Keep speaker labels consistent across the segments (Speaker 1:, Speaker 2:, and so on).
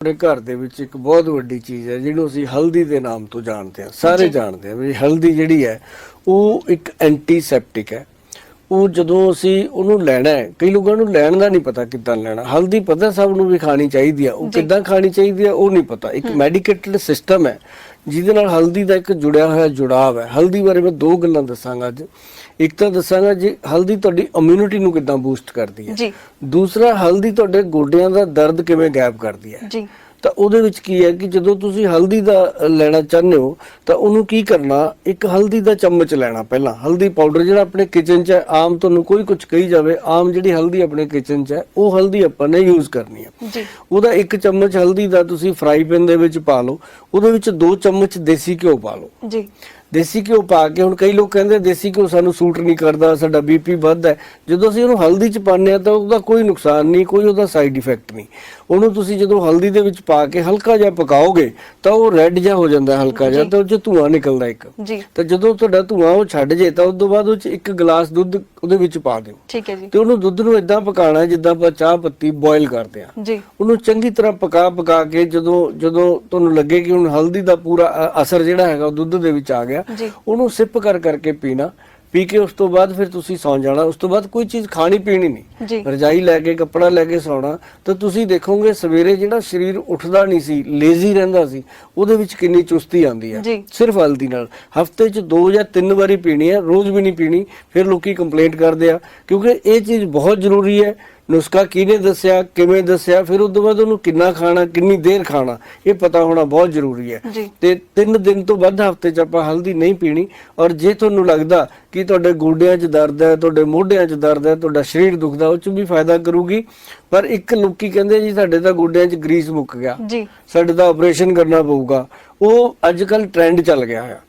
Speaker 1: ਆਪਣੇ ਘਰ ਦੇ ਵਿੱਚ ਇੱਕ ਬਹੁਤ ਵੱਡੀ ਚੀਜ਼ ਹੈ ਜਿਹਨੂੰ ਅਸੀਂ ਹਲਦੀ ਦੇ ਨਾਮ ਤੋਂ ਜਾਣਦੇ ਹਾਂ ਸਾਰੇ ਜਾਣਦੇ ਹਾਂ ਵੀ ਹਲਦੀ ਜਿਹੜੀ ਹੈ ਉਹ ਇੱਕ ਐਂਟੀਸੈਪਟਿਕ ਹੈ। ਉਹ ਜਦੋਂ ਅਸੀਂ ਉਹਨੂੰ ਲੈਣਾ ਹੈ ਕਈ ਲੋਕਾਂ ਨੂੰ ਲੈਣ ਦਾ ਨਹੀਂ ਪਤਾ ਕਿੱਦਾਂ ਲੈਣਾ। ਹਲਦੀ ਪਤਾ ਸਭ ਨੂੰ ਵੀ ਖਾਣੀ ਚਾਹੀਦੀ ਆ ਉਹ ਕਿੱਦਾਂ ਖਾਣੀ ਚਾਹੀਦੀ ਆ ਉਹ ਨਹੀਂ ਪਤਾ। ਇੱਕ ਮੈਡੀਕੇਟਡ ਸਿਸਟਮ ਹੈ ਜਿਹਦੇ ਨਾਲ ਹਲਦੀ ਦਾ ਇੱਕ ਜੁੜਿਆ ਹੋਇਆ ਜੁੜਾਵ ਹੈ। ਹਲਦੀ ਬਾਰੇ ਮੈਂ ਦੋ ਗੱਲਾਂ ਦੱਸਾਂਗਾ ਅੱਜ। ਇੱਕ ਤਾਂ ਦੱਸਾਂਗਾ ਜੀ ਹਲਦੀ ਤੁਹਾਡੀ ਇਮਿਊਨਿਟੀ ਨੂੰ ਕਿੱਦਾਂ ਬੂਸਟ ਕਰਦੀ ਹੈ।
Speaker 2: ਜੀ।
Speaker 1: ਦੂਸਰਾ ਹਲਦੀ ਤੁਹਾਡੇ ਗੋਡਿਆਂ ਦਾ ਦਰਦ ਕਿਵੇਂ ਗਾਇਬ ਕਰਦੀ ਹੈ।
Speaker 2: ਜੀ।
Speaker 1: ਤਾਂ ਉਹਦੇ ਵਿੱਚ ਕੀ ਹੈ ਕਿ ਜਦੋਂ ਤੁਸੀਂ ਹਲਦੀ ਦਾ ਲੈਣਾ ਚਾਹੁੰਦੇ ਹੋ ਤਾਂ ਉਹਨੂੰ ਕੀ ਕਰਨਾ ਇੱਕ ਹਲਦੀ ਦਾ ਚਮਚ ਲੈਣਾ ਪਹਿਲਾਂ। ਹਲਦੀ ਪਾਊਡਰ ਜਿਹੜਾ ਆਪਣੇ ਕਿਚਨ 'ਚ ਹੈ ਆਮ ਤੁਹਾਨੂੰ ਕੋਈ ਕੁਝ ਕਹੀ ਜਾਵੇ ਆਮ ਜਿਹੜੀ ਹਲਦੀ ਆਪਣੇ ਕਿਚਨ 'ਚ ਹੈ ਉਹ ਹਲਦੀ ਆਪਾਂ ਨੇ ਯੂਜ਼ ਕਰਨੀ ਹੈ।
Speaker 2: ਜੀ।
Speaker 1: ਉਹਦਾ ਇੱਕ ਚਮਚ ਹਲਦੀ ਦਾ ਤੁਸੀਂ ਫਰਾਈ ਪੈਨ ਦੇ ਵਿੱਚ ਪਾ ਲਓ ਉਹਦੇ ਵਿੱਚ ਦੋ ਚਮਚ ਦੇਸੀ ਘਿਓ ਪਾ ਲਓ।
Speaker 2: ਜੀ।
Speaker 1: ਦੇਸੀ ਘਿਓ ਪਾ ਕੇ ਹੁਣ ਕਈ ਲੋਕ ਕਹਿੰਦੇ ਦੇਸੀ ਘਿਓ ਸਾਨੂੰ ਸੂਟ ਨਹੀਂ ਕਰਦਾ ਸਾਡਾ ਬੀਪੀ ਵੱਧਦਾ। ਜਦੋਂ ਅਸੀਂ ਉਹਨੂੰ ਹਲਦੀ ਚ ਪਾਉਂਦੇ ਆ ਤਾਂ ਉਹਦਾ ਕੋਈ ਨੁਕਸਾਨ ਨਹੀਂ ਕੋਈ ਉਹਦਾ ਸਾਈਡ ਇਫੈਕਟ ਨਹੀਂ। ਉਹਨੂੰ ਤੁਸੀਂ ਜਦੋਂ ਹਲਦੀ ਦੇ ਵਿੱਚ ਪਾ ਕੇ ਹਲਕਾ ਜਿਹਾ ਪਕਾਓਗੇ ਤਾਂ ਉਹ ਰੈੱਡ ਜਿਹਾ ਹੋ ਜਾਂਦਾ ਹਲਕਾ ਜਿਹਾ। ਤਾਂ ਉਹ 'ਚ ਧੂਆਂ ਨਿਕਲਦਾ ਇੱਕ।
Speaker 2: ਜੀ।
Speaker 1: ਤਾਂ ਜਦੋਂ ਤੁਹਾਡਾ ਧੂਆਂ ਉਹ ਛੱਡ ਜੇ ਤਾਂ ਉਸ ਤੋਂ ਬਾਅਦ ਉਹ ਚ ਇੱਕ ਗਲਾਸ ਦੁੱਧ ਉਹਦੇ ਵਿੱਚ ਪਾ ਦਿਓ।
Speaker 2: ਠੀਕ ਹੈ ਜੀ।
Speaker 1: ਤੇ ਉਹਨੂੰ ਦੁੱਧ ਨੂੰ ਇਦਾਂ ਪਕਾਣਾ ਜਿੱਦਾਂ ਆਪਾਂ ਚਾਹ ਪੱਤੀ ਬੋਇਲ ਕਰਦੇ ਆ
Speaker 2: ਜੀ।
Speaker 1: ਉਹਨੂੰ ਚੰਗੀ ਤਰ੍ਹਾਂ ਪਕਾ ਪਕਾ ਕੇ ਜਦੋਂ ਜਦੋਂ ਤੁਹਾਨੂੰ ਲੱਗੇ ਕਿ ਹੁਣ ਹਲਦੀ ਦਾ ਪੂਰਾ ਅਸਰ ਜਿਹੜਾ ਹੈਗਾ ਉਹ ਦੁੱਧ ਦੇ ਵਿੱਚ ਆ ਗਿਆ
Speaker 2: ਜੀ।
Speaker 1: ਉਹਨੂੰ ਸਿਪ ਕਰ ਕਰਕੇ ਪੀਣਾ ਪੀ ਕੇ ਉਸ ਤੋਂ ਬਾਅਦ ਫਿਰ ਤੁਸੀਂ ਸੌਂ ਜਾਣਾ ਉਸ ਤੋਂ ਬਾਅਦ ਕੋਈ ਚੀਜ਼ ਖਾਣੀ ਪੀਣੀ ਨਹੀਂ। ਰਜਾਈ ਲੈ ਕੇ ਕੱਪੜਾ ਲੈ ਕੇ ਸੌਣਾ ਤਾਂ ਤੁਸੀਂ ਦੇਖੋਗੇ ਸਵੇਰੇ ਜਿਹੜਾ ਸਰੀਰ ਉੱਠਦਾ ਨਹੀਂ ਸੀ ਲੇਜ਼ੀ ਰਹਿੰਦਾ ਸੀ ਉਹਦੇ ਵਿੱਚ ਕਿੰਨੀ ਚੁਸਤੀ ਆਉਂਦੀ ਹੈ। ਸਿਰਫ ਹਲਦੀ ਨਾਲ। ਹਫ਼ਤੇ 'ਚ ਦੋ ਜਾਂ ਤਿੰਨ ਵਾਰੀ ਪੀਣੀ ਹੈ ਰੋਜ਼ ਵੀ ਨਹੀਂ ਪੀਣੀ ਫਿਰ ਲੋਕੀ ਕੰਪਲੇਂਟ ਕਰਦੇ ਆ ਕਿਉਂਕਿ ਇਹ ਚੀਜ਼ ਬਹੁਤ ਜ਼ਰੂਰੀ ਹੈ ਨੁਸਖਾ ਕਿਹਨੇ ਦੱਸਿਆ ਕਿਵੇਂ ਦੱਸਿਆ ਫਿਰ ਉਸ ਤੋਂ ਬਾਅਦ ਉਹਨੂੰ ਕਿੰਨਾ ਖਾਣਾ ਕਿੰਨੀ ਦੇਰ ਖਾਣਾ ਇਹ ਪਤਾ ਹੋਣਾ ਬਹੁਤ ਜ਼ਰੂਰੀ ਹੈ। ਤੇ 3 ਦਿਨ ਤੋਂ ਵੱਧ ਹਫ਼ਤੇ 'ਚ ਆਪਾਂ ਹਲਦੀ ਨਹੀਂ ਪੀਣੀ ਔਰ ਜੇ ਤੁਹਾਨੂੰ ਲੱਗਦਾ ਕਿ ਤੁਹਾਡੇ ਗੋਡਿਆਂ 'ਚ ਦਰਦ ਹੈ ਤੁਹਾਡੇ ਮੋਢਿਆਂ 'ਚ ਦਰਦ ਹੈ ਤੁਹਾਡਾ ਸਰੀਰ ਦੁਖਦਾ ਉਹ 'ਚ ਵੀ ਫਾਇਦਾ ਕਰੂਗੀ। ਪਰ ਇੱਕ ਲੋਕੀ ਕਹਿੰਦੇ ਜੀ ਸਾਡੇ ਤਾਂ ਗੋਡਿਆਂ 'ਚ ਗਰੀਸ ਮੁੱਕ ਗਿਆ।
Speaker 2: ਜੀ।
Speaker 1: ਸਾਡੇ ਦਾ ਆਪਰੇਸ਼ਨ ਕਰਨਾ ਪਊਗਾ। ਉਹ ਅੱਜ ਕੱਲ ਟ੍ਰੈਂਡ ਚੱਲ ਗਿਆ ਹੈ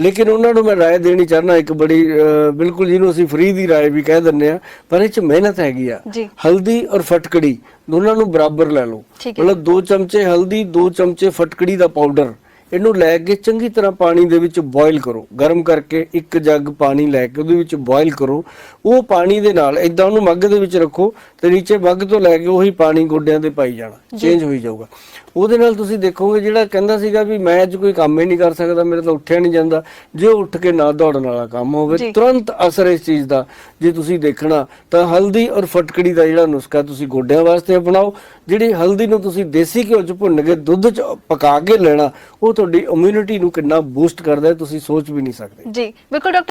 Speaker 1: ਲੇਕਿਨ ਉਹਨਾਂ ਨੂੰ ਮੈਂ رائے ਦੇਣੀ ਚਾਹਨਾ ਇੱਕ ਬੜੀ ਅਹ, ਬਿਲਕੁਲ ਜਿਹਨੂੰ ਅਸੀਂ ਫ੍ਰੀ ਦੀ رائے ਵੀ ਕਹਿ ਦਿੰਨੇ ਆ ਪਰ ਇਹ 'ਚ ਮਿਹਨਤ ਹੈਗੀ ਆ
Speaker 2: ਜੀ
Speaker 1: ਹਲਦੀ ਔਰ ਫਟਕੜੀ ਦੋਨਾਂ ਨੂੰ ਬਰਾਬਰ ਲੈ ਲਓ
Speaker 2: ਠੀਕ ਹੈ।
Speaker 1: ਮਤਲਬ 2 ਚਮਚੇ ਹਲਦੀ 2 ਚਮਚੇ ਫਟਕੜੀ ਦਾ ਪਾਊਡਰ ਇਹਨੂੰ ਲੈ ਕੇ ਚੰਗੀ ਤਰ੍ਹਾਂ ਪਾਣੀ ਦੇ ਵਿੱਚ ਬੋਇਲ ਕਰੋ ਗਰਮ ਕਰਕੇ ਇੱਕ ਜੱਗ ਪਾਣੀ ਲੈ ਕੇ ਉਹਦੇ ਵਿੱਚ ਬੋਇਲ ਕਰੋ ਉਹ ਪਾਣੀ ਦੇ ਨਾਲ ਇਦਾਂ ਉਹਨੂੰ ਮੱਗ ਦੇ ਵਿੱਚ ਰੱਖੋ ਤੇ ਨੀਚੇ ਮੱਗ ਤੋਂ ਲੈ ਕੇ ਉਹੀ ਪਾਣੀ ਗੋਡਿਆਂ ਤੇ ਪਾਈ ਜਾਣਾ ਚੇਂਜ ਹੋਈ ਜਾਊਗਾ ਉਹਦੇ ਨਾਲ ਤੁਸੀਂ ਦੇਖੋਗੇ ਜਿਹੜਾ ਕਹਿੰਦਾ ਸੀਗਾ ਵੀ ਮੈਂ ਅੱਜ ਕੋਈ ਕੰਮ ਹੀ ਨਹੀਂ ਕਰ ਸਕਦਾ ਮੇਰੇ ਤੋਂ ਉੱਠਿਆ ਨਹੀਂ ਜਾਂਦਾ ਜੇ ਉੱਠ ਕੇ ਨਾ ਦੌੜਨ ਵਾਲਾ ਕੰਮ ਹੋਵੇ। ਤੁਰੰਤ ਅਸਰ ਇਸ ਚੀਜ਼ ਦਾ ਜੇ ਤੁਸੀਂ ਦੇਖਣਾ ਤਾਂ ਹਲਦੀ ਔਰ ਫਟਕੜੀ ਦਾ ਜਿਹੜਾ ਨੁਸਖਾ ਤੁਸੀਂ ਗੋਡਿਆਂ ਵਾਸਤੇ ਅਪਣਾਓ ਜਿਹੜੀ ਹਲਦੀ ਨੂੰ ਤੁਸੀਂ ਦੇਸੀ ਘਿਓ 'ਚ ਭੁੰਨ ਕੇ ਦੁੱਧ 'ਚ ਪਕਾ ਕੇ ਲੈਣਾ ਉਹ ਤੁਹਾਡੀ ਇਮਿਊਨਿਟੀ ਨੂੰ ਕਿੰਨਾ ਬੂਸਟ ਕਰਦਾ ਹੈ ਤੁਸੀਂ ਸੋਚ ਵੀ ਨਹੀਂ ਸਕਦੇ
Speaker 2: ਜੀ ਬਿਲਕੁਲ ਡਾਕਟਰ